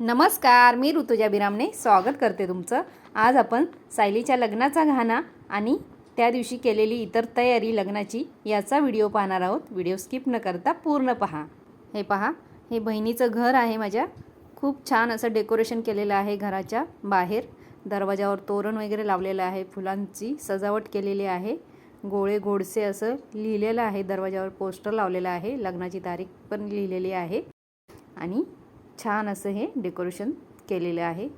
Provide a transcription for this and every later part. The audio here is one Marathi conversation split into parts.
नमस्कार मी ऋतुजा बिरामने स्वागत करते तुमचं. आज आपण सायलीच्या लग्नाचा घाणा आणि त्या दिवशी केलेली इतर तयारी लग्नाची याचा व्हिडिओ पाहणार आहोत. व्हिडिओ स्किप न करता पूर्ण पहा. हे पहा हे बहिणीचं घर आहे माझ्या. खूप छान असं डेकोरेशन केलेलं आहे घराच्या बाहेर. दरवाजावर तोरण वगैरे लावलेलं आहे फुलांची सजावट केलेली आहे. गोळे गोडसे असं लिहिलेलं आहे दरवाजावर पोस्टर लावलेलं आहे लग्नाची तारीख पण लिहिलेली आहे. आणि छान असं हे डेकोरेशन केलेलं आहे.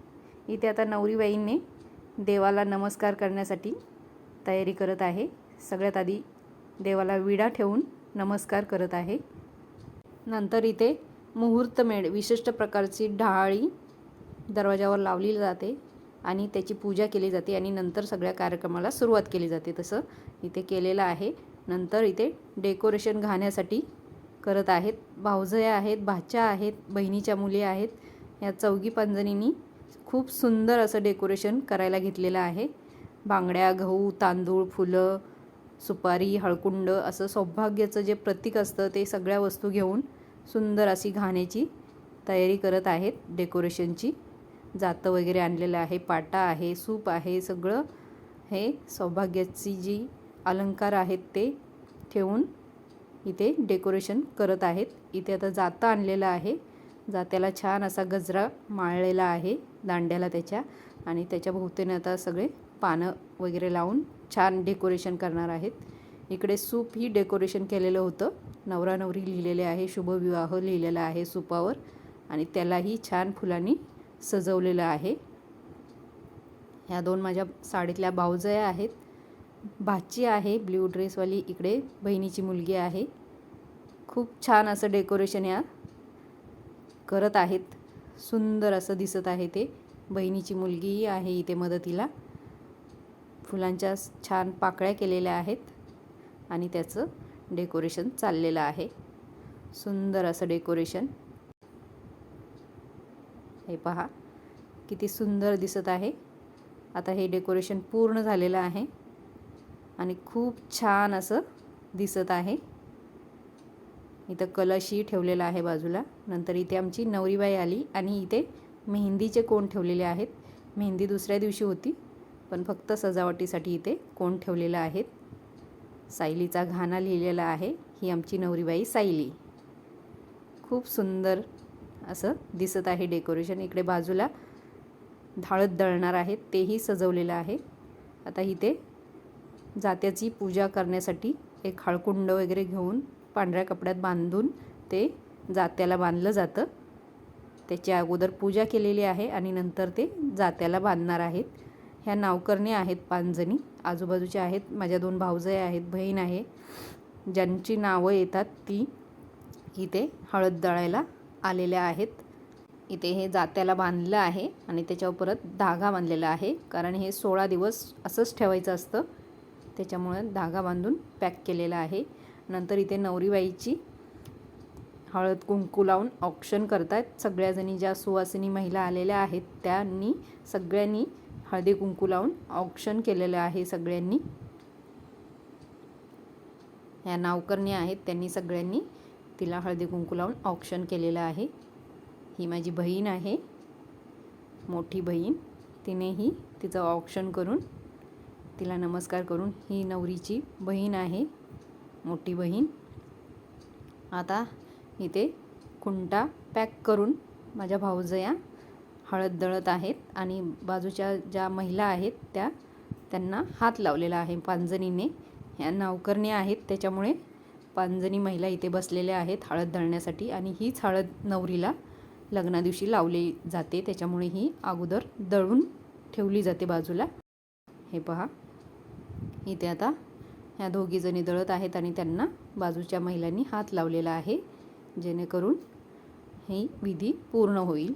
इथे आता नवरीबाईंनी देवाला नमस्कार करण्यासाठी तयारी करत आहे. सगळ्यात आधी देवाला विडा ठेवून नमस्कार करत आहे. नंतर इथे मुहूर्तमेढ विशिष्ट प्रकारची ढाळी दरवाजावर लावली जाते आणि त्याची पूजा केली जाते आणि नंतर सगळ्या कार्यक्रमाला सुरुवात केली जाते. तसं इथे केलेलं आहे. नंतर इथे डेकोरेशन घाण्यासाठी करत आहेत. भावजया आहेत भाच्या आहेत बहिणीच्या मुली आहेत. या चौघी पांजणींनी खूप सुंदर असं डेकोरेशन करायला घेतलेलं आहे. बांगड्या गहू तांदूळ फुलं सुपारी हळकुंड असं सौभाग्याचं जे प्रतीक असतं ते सगळ्या वस्तू घेऊन सुंदर अशी घाण्याची तयारी करत आहेत डेकोरेशनची. जातं वगैरे आणलेलं आहे पाटा आहे सूप आहे सगळं हे सौभाग्याची जी अलंकार आहेत ते ठेवून इथे डेकोरेशन करत आहेत. इथे आता जातं आणलेलं आहे. जात्याला छान असा गजरा माळलेला आहे दांड्याला त्याच्या आणि त्याच्या भोवतीने आता सगळे पानं वगैरे लावून छान डेकोरेशन करणार आहेत. इकडे सूप ही डेकोरेशन केलेलं होतं. नवरा नवरी लिहिलेले आहे शुभविवाह लिहिलेला आहे सूपावर आणि त्यालाही छान फुलांनी सजवलेलं आहे. ह्या दोन माझ्या साडीतल्या भाऊजया आहेत. भाची आहे ब्ल्यू ड्रेसवाली इकडे बहिणीची मुलगी आहे. खूप छान असं डेकोरेशन या करत आहेत. सुंदर असं दिसत आहे ते. बहिणीची मुलगीही आहे इथे मदतीला. फुलांच्या छान पाकळ्या केलेल्या आहेत आणि त्याचं डेकोरेशन चाललेलं आहे. सुंदर असं डेकोरेशन. हे पहा किती सुंदर दिसत आहे. आता हे डेकोरेशन पूर्ण झालेलं आहे. आणि खूप छान असं दिसत आहे. इथं कलशही ठेवलेला आहे बाजूला. नंतर इथे आमची नवरीबाई आली आणि इथे मेहंदीचे कोण ठेवलेले आहेत? मेहंदी दुसऱ्या दिवशी होती पण फक्त सजावटीसाठी इथे कोण ठेवलेलं आहेत? सायलीचा घाणा लिहिलेला आहे ही आमची नवरीबाई सायली. खूप सुंदर असं दिसत आहे डेकोरेशन. इकडे बाजूला धाळत दळणार आहेत तेही सजवलेलं आहे. आता इथे जात्याची पूजा करण्यासाठी एक हळकुंड वगैरे घेऊन पांढऱ्या कपड्यात बांधून ते जात्याला बांधलं जातं. त्याची अगोदर पूजा केलेली आहे आणि नंतर ते जात्याला बांधणार आहेत. ह्या नावकरणी आहेत पांचजणी आजूबाजूच्या आहेत माझ्या दोन भाऊजय आहेत बहीण आहे. ज्यांची नावं येतात ती इथे हळद दळायला आलेल्या आहेत. इथे हे जात्याला बांधलं आहे आणि त्याच्यावर परत धागा बांधलेला आहे. कारण हे सोळा दिवस असंच ठेवायचं असतं. त्याच्यामुळं धागा बांधून पॅक केलेला आहे. नंतर इथे नवरीबाईची हळद कुंकू लावून ऑप्शन करतात सगळ्याजणी ज्या सुवासिनी महिला आलेल्या आहेत त्यांनी सगळ्यांनी हळदी कुंकू लावून ऑप्शन केलेलं आहे सगळ्यांनी. ह्या नावकरणी आहेत त्यांनी सगळ्यांनी तिला हळदी कुंकू लावून ऑप्शन केलेलं आहे. ही माझी बहीण आहे. मोठी बहीण. तिनेही तिचं ऑप्शन करून तिला नमस्कार करून ही नवरीची बहीण आहे मोठी बहीण. आता इथे खुंटा पॅक करून माझ्या भाऊजया हळद दळत आहेत आणि बाजूच्या ज्या महिला आहेत त्या त्यांना हात लावलेला आहे पांजणीने ह्या नावकरणी आहेत त्याच्यामुळे पांजणी महिला इथे बसलेल्या आहेत हळद दळण्यासाठी आणि हीच हळद नवरीला लग्नादिवशी लावली जाते त्याच्यामुळे ही अगोदर दळून ठेवली जाते बाजूला. हे पहा. इथे आता ह्या दोघीजणी दळत आहेत आणि त्यांना बाजूच्या महिलांनी हात लावलेला आहे जेणेकरून ही विधी पूर्ण होईल.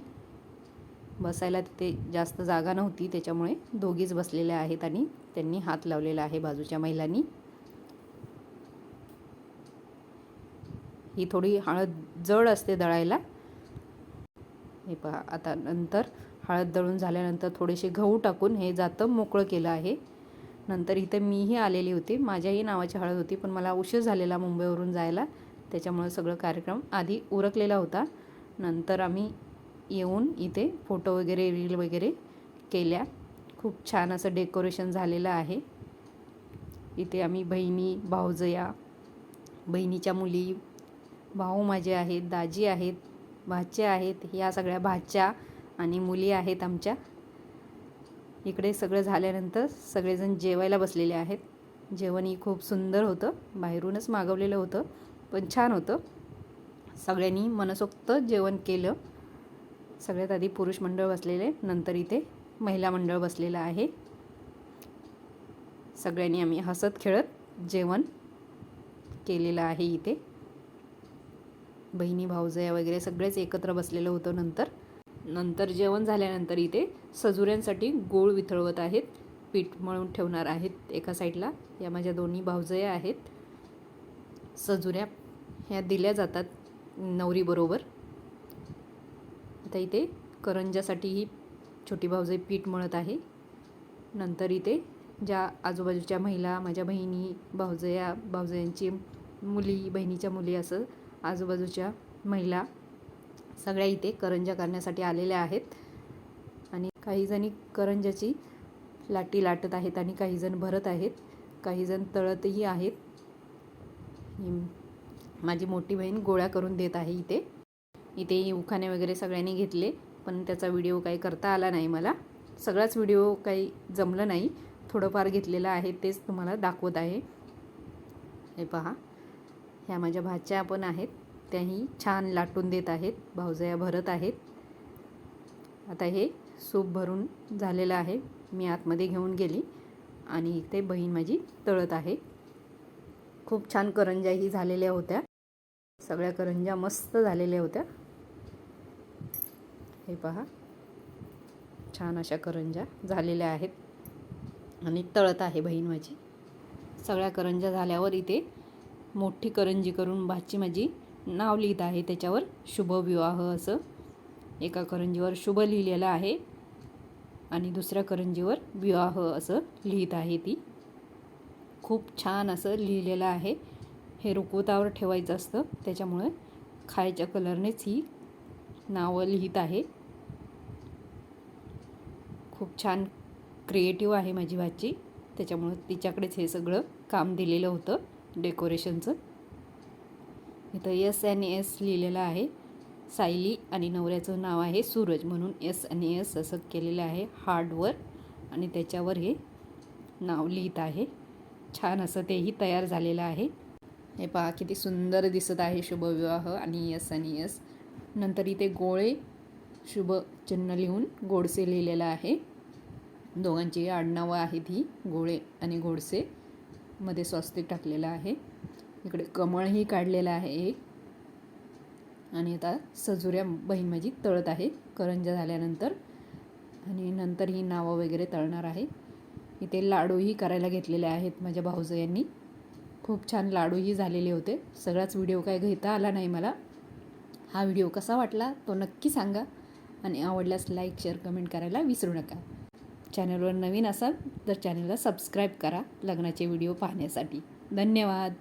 बसायला तिथे जास्त जागा नव्हती त्याच्यामुळे दोघीच बसलेल्या आहेत आणि त्यांनी हात लावलेला आहे बाजूच्या महिलांनी. ही थोडी हळद जड असते दळायला. हे पहा आता नंतर हळद दळून झाल्यानंतर थोडेसे गहू टाकून हे जातं मोकळं केलं आहे. नंतर इथे मीही आलेली होती. माझ्याही नावाची हळद होती पण मला उशीर झालेला मुंबईवरून जायला. त्याच्यामुळे सगळं कार्यक्रम आधी उरकलेला होता. नंतर आम्ही येऊन इथे फोटो वगैरे रील वगैरे केल्या. खूप छान असं डेकोरेशन झालेलं आहे. इथे आम्ही बहिणी भाऊजया बहिणीच्या मुली भाऊ माझे आहेत दाजी आहेत भाच्या आहेत ह्या सगळ्या भाच्या आणि मुली आहेत आमच्या. इकडे सगळं झाल्यानंतर सगळेजण जेवायला बसलेले आहेत. जेवणही खूप सुंदर होतं. बाहेरूनच मागवलेलं होतं पण छान होतं. सगळ्यांनी मनसोक्त जेवण केलं. सगळ्यात आधी पुरुष मंडळ बसलेले नंतर इथे महिला मंडळ बसलेलं आहे. सगळ्यांनी आम्ही हसत खेळत जेवण केलेलं आहे इथे. बहिणी भाऊजया वगैरे सगळेच एकत्र बसलेलं होतं नंतर. नंतर जेवण झाल्यानंतर इथे सजुऱ्यांसाठी गोळ वितळवत आहेत. पीठ मळून ठेवणार आहेत एका साईडला. या माझ्या दोन्ही भावजया आहेत. सजुऱ्या ह्या दिल्या जातात नवरीबरोबर आता इथे करंजासाठीही छोटी भाऊजाई पीठ मळत आहे. नंतर इथे ज्या आजूबाजूच्या महिला माझ्या बहिणी भावजया भावजयांची मुली बहिणीच्या मुली असं आजूबाजूच्या महिला सगळ्या इथे करंजा करण्यासाठी आलेल्या आहेत. आणि काहीजणी करंजाची लाटी लाटत आहेत आणि काहीजण भरत आहेत. काहीजण तळतही आहेत. माझी मोठी बहीण गोळ्या करून देत आहे इथे. इथे उखाणे वगैरे सगळ्यांनी घेतले पण त्याचा व्हिडिओ काही करता आला नाही मला. सगळाच व्हिडिओ काही जमलं नाही. थोडंफार घेतलेलं आहे तेच तुम्हाला दाखवत आहे. हे पहा ह्या माझ्या भाच्या पण आहेत. त्याही छान लाटून देत आहेत. भाऊजया भरत आहेत. आता हे सूप भरून झालेलं आहे. मी आतमध्ये घेऊन गेली आणि इथे बहीण माझी तळत आहे. खूप छान करंजाही झालेल्या होत्या. सगळ्या करंजा मस्त झालेल्या होत्या. हे पहा. छान अशा करंजा झालेल्या आहेत. आणि तळत आहे बहीण माझी. सगळ्या करंजा झाल्यावर इथे मोठी करंजी करून भाची माझी नाव लिहित आहे त्याच्यावर. शुभविवाह असं. एका करंजीवर शुभ लिहिलेलं आहे. आणि दुसऱ्या करंजीवर विवाह असं लिहित आहे ती. खूप छान असं लिहिलेलं आहे. हे रुकवतावर ठेवायचं असतं. त्याच्यामुळे खायच्या कलरनेच ही नावं लिहित आहे. खूप छान क्रिएटिव्ह आहे माझी भाची. त्याच्यामुळं तिच्याकडेच हे सगळं काम दिलेलं होतं. डेकोरेशनचं इथं एस आणि एस लिहिलेलं आहे. सायली आणि नवऱ्याचं नाव आहे सूरज म्हणून एस आणि एस असं केलेलं आहे हार्डवर आणि त्याच्यावर हे नाव लिहित आहे. छान असं तेही तयार झालेलं आहे. हे पहा किती सुंदर दिसत आहे शुभविवाह आणि यस आणि यस नंतर इथे गोळे शुभ चिन्ह लिहून गोडसे लिहिलेलं आहे. दोघांची आडनावं आहेत ही गोळे आणि गोडसे. मध्ये स्वस्तिक टाकलेलं आहे. इकडे कमळही काढलेलं आहे एक. आणि आता सजुऱ्या बहीण माझी तळत आहे. करंजा झाल्यानंतर. आणि नंतर ही नावं वगैरे तळणार आहे. इथे लाडूही करायला घेतलेले आहेत माझ्या भाऊजयांनी खूप छान लाडूही झालेले होते. सगळाच व्हिडिओ काय घेता आला नाही मला. हा व्हिडिओ कसा वाटला तो नक्की सांगा. आणि आवडल्यास लाईक शेअर कमेंट करायला विसरू नका. चॅनलवर नवीन असाल तर चॅनलला सबस्क्राईब करा लग्नाचे व्हिडिओ पाहण्यासाठी. धन्यवाद.